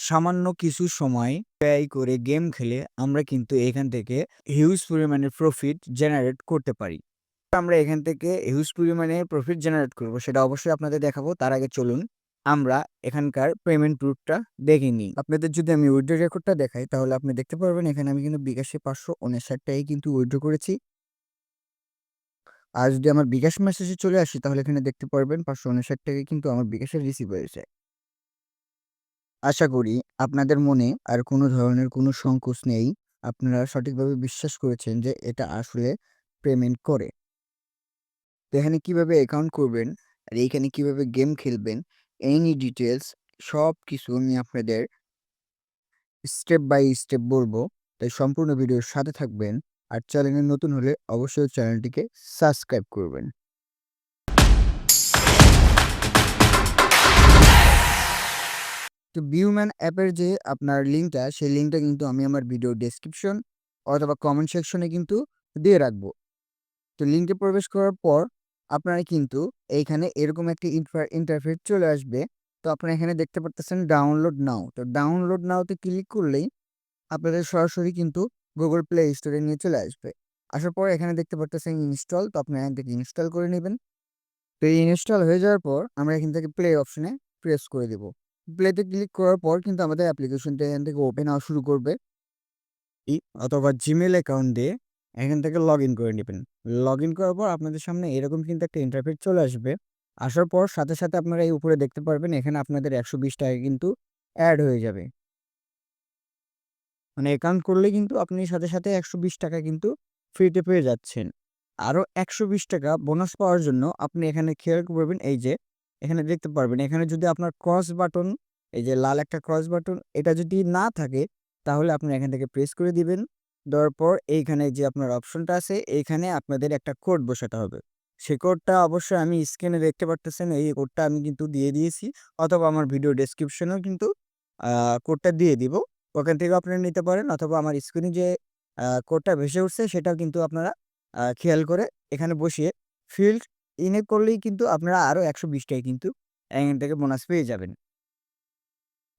সামান্য কিছু সময় ব্যয় করে গেম খেলে আমরা কিন্তু এখান থেকে হিউজ পরিমাণের প্রফিট জেনারেট করতে পারি। আমরা এখান থেকে হিউজ পরিমাণে প্রফিট জেনারেট করব, সেটা অবশ্যই আপনাদের দেখাবো। তার আগে চলুন, আমরা এখানকার পেমেন্ট প্রুফটা দেখে নিই। আপনাদের যদি আমি উইথড্র রেকর্ডটা দেখাই, তাহলে আপনি দেখতে পারবেন, এখানে আমি কিন্তু বিকাশে ৫৫৯ টাকাই কিন্তু উইথড্র করেছি। আর যদি আমার বিকাশ মেসেজে চলে আসি, তাহলে এখানে দেখতে পারবেন ৫৫৯ টাকাই কিন্তু আমার বিকাশে রিসিভ হয়েছে। আশা করি আপনাদের মনে আর কোনো ধরনের কোনো সংকোচ নেই। আপনারা সঠিকভাবে বিশ্বাস করেছেন যে এটা আসলে পেমেন্ট করে। তো এখানে কীভাবে অ্যাকাউন্ট করবেন আর এইখানে কীভাবে গেম খেলবেন এনি ডিটেলস সব কিছু আমি আপনাদের স্টেপ বাই স্টেপ বলব। তাই সম্পূর্ণ ভিডিওর সাথে থাকবেন। আর চ্যানেলে নতুন হলে অবশ্যই চ্যানেলটিকে সাবস্ক্রাইব করবেন। তো ভিউম্যান অ্যাপের যে আপনার লিঙ্কটা সেই লিঙ্কটা কিন্তু আমি আমার ভিডিও ডেসক্রিপশন অথবা কমেন্ট সেকশনে কিন্তু দিয়ে রাখব। তো লিঙ্কে প্রবেশ করার পর আপনারা কিন্তু এইখানে এরকম একটি ইন্টার ইন্টারফেস চলে আসবে। তো আপনারা এখানে দেখতে পারতেছেন ডাউনলোড নাও। তো ডাউনলোড নাওতে ক্লিক করলেই আপনাদের সরাসরি কিন্তু গুগল প্লে স্টোরে নিয়ে চলে আসবে। আসার পর এখানে দেখতে পারতেছেন ইনস্টল তো আপনারা এখান থেকে ইনস্টল করে নেবেন। তো এই ইনস্টল হয়ে যাওয়ার পর আমরা এখান থেকে প্লে অপশনে প্রেস করে দেব। প্লেতে ক্লিক করার পর কিন্তু আমাদের অ্যাপ্লিকেশনটা এখান থেকে ওপেন হওয়া শুরু করবে। অথবা জিমেল অ্যাকাউন্ট দিয়ে এখান থেকে লগইন করে নিবেন। লগইন করার পর আপনাদের সামনে এরকম কিন্তু একটা ইন্টারফেস চলে আসবে। আসার পর সাথে, সাথে আপনারা এই উপরে দেখতে পারবেন এখানে আপনাদের ১২০ টাকা কিন্তু অ্যাড হয়ে যাবে। মানে অ্যাকাউন্ট করলেই কিন্তু আপনি সাথে, সাথে ১২০ টাকা কিন্তু ফ্রিতে পেয়ে যাচ্ছেন। আরও ১২০ টাকা বোনাস পাওয়ার জন্য আপনি এখানে খেয়াল করবেন এই যে এখানে দেখতে পারবেন, এখানে যদি আপনার ক্রস বাটন এই যে লাল একটা ক্রস বাটন এটা যদি না থাকে, তাহলে আপনি এখান থেকে প্রেস করে দিবেন। দেওয়ার পর এইখানে যে আপনার অপশনটা আছে, এইখানে আপনাদের একটা কোড বসাতে হবে। সে কোডটা অবশ্যই আমি স্ক্রিনে দেখতে পারতেছেন, এই কোডটা আমি কিন্তু দিয়ে দিয়েছি, অথবা আমার ভিডিও ডেসক্রিপশনেও কিন্তু কোডটা দিয়ে দিব। ওখান থেকেও আপনারা নিতে পারেন, অথবা আমার স্ক্রিনে যে কোডটা ভেসে উঠছে, সেটাও কিন্তু আপনারা খেয়াল করে এখানে বসিয়ে ফিল্ড ইন এ করলেই কিন্তু আপনারা আরও ১২০ টাকা কিন্তু এখান থেকে বোনাস পেয়ে যাবেন।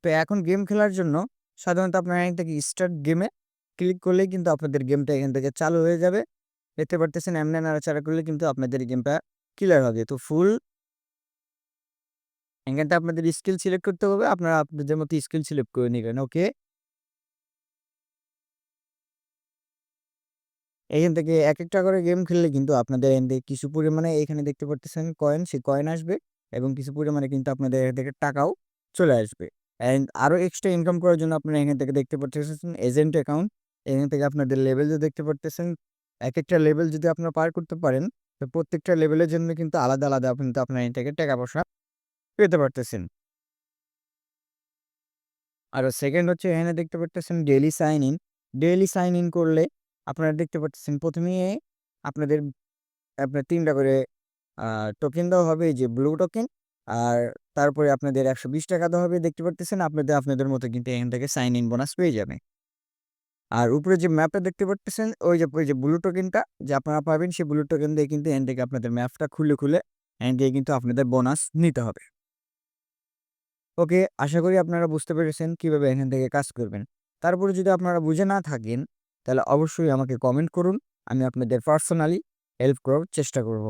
তো এখন গেম খেলার জন্য সাধারণত আপনারা এখান থেকে স্টার্ট গেমে ক্লিক করলেই কিন্তু আপনাদের গেমটা এখান থেকে চালু হয়ে যাবে। দেখতে পারতেছেন এমনে নাড়াচাড়া করলে কিন্তু আপনাদের গেমটা ক্লিয়ার হবে। তো ফুল এখানটা আপনাদের স্কিল সিলেক্ট করতে হবে। আপনারা আপনাদের মতো স্কিল সিলেক্ট করে নিবেন। ওকে? এখান থেকে এক একটা করে গেম খেললে কিন্তু আপনাদের এখান থেকে কিছু পরিমাণে এখানে দেখতে পারতেছেন কয়েন, সেই কয়েন আসবে এবং কিছু পরিমাণে কিন্তু আপনাদের এখান থেকে টাকাও চলে আসবে। অ্যান্ড আরও এক্সট্রা ইনকাম করার জন্য আপনারা এখান থেকে দেখতে পারতেছেন এজেন্ট অ্যাকাউন্ট। এখান থেকে আপনাদের লেভেলও দেখতে পারতেছেন। একেকটা লেভেল যদি আপনারা পার করতে পারেন তো প্রত্যেকটা লেভেলের জন্য কিন্তু আলাদা, আলাদা কিন্তু আপনারা এখান থেকে টাকা-পয়সা পেতে পারতেছেন। আর সেকেন্ড হচ্ছে এখানে দেখতে পারতেছেন daily sign in. Daily sign in করলে আপনারা দেখতে ১ম এ আপনাদের আপনার তিনটা করে টোকেন দেওয়া হবে যে ব্লু টোকেন। আর তারপরে আপনাদের ১২০ টাকা দেওয়া হবে দেখতে পারতেছেন। আপনাদের আপনাদের মতো কিন্তু এখান থেকে সাইন ইন বোনাস পেয়ে যাবেন। আর উপরে যে ম্যাপটা দেখতে পারতেছেন ওই যে ওই যে ব্লু টোকেনটা যে আপনারা পাবেন সেই ব্লু টোকেন দিয়ে কিন্তু এখান থেকে আপনাদের ম্যাপটা খুলে, খুলে এখান থেকে কিন্তু আপনাদের বোনাস নিতে হবে। ওকে, আশা করি আপনারা বুঝতে পেরেছেন কীভাবে এখান থেকে কাজ করবেন। তারপরে যদি আপনারা বুঝে না থাকেন তাহলে অবশ্যই আমাকে কমেন্ট করুন। আমি আপনাদের পার্সোনালি হেল্প করার চেষ্টা করব।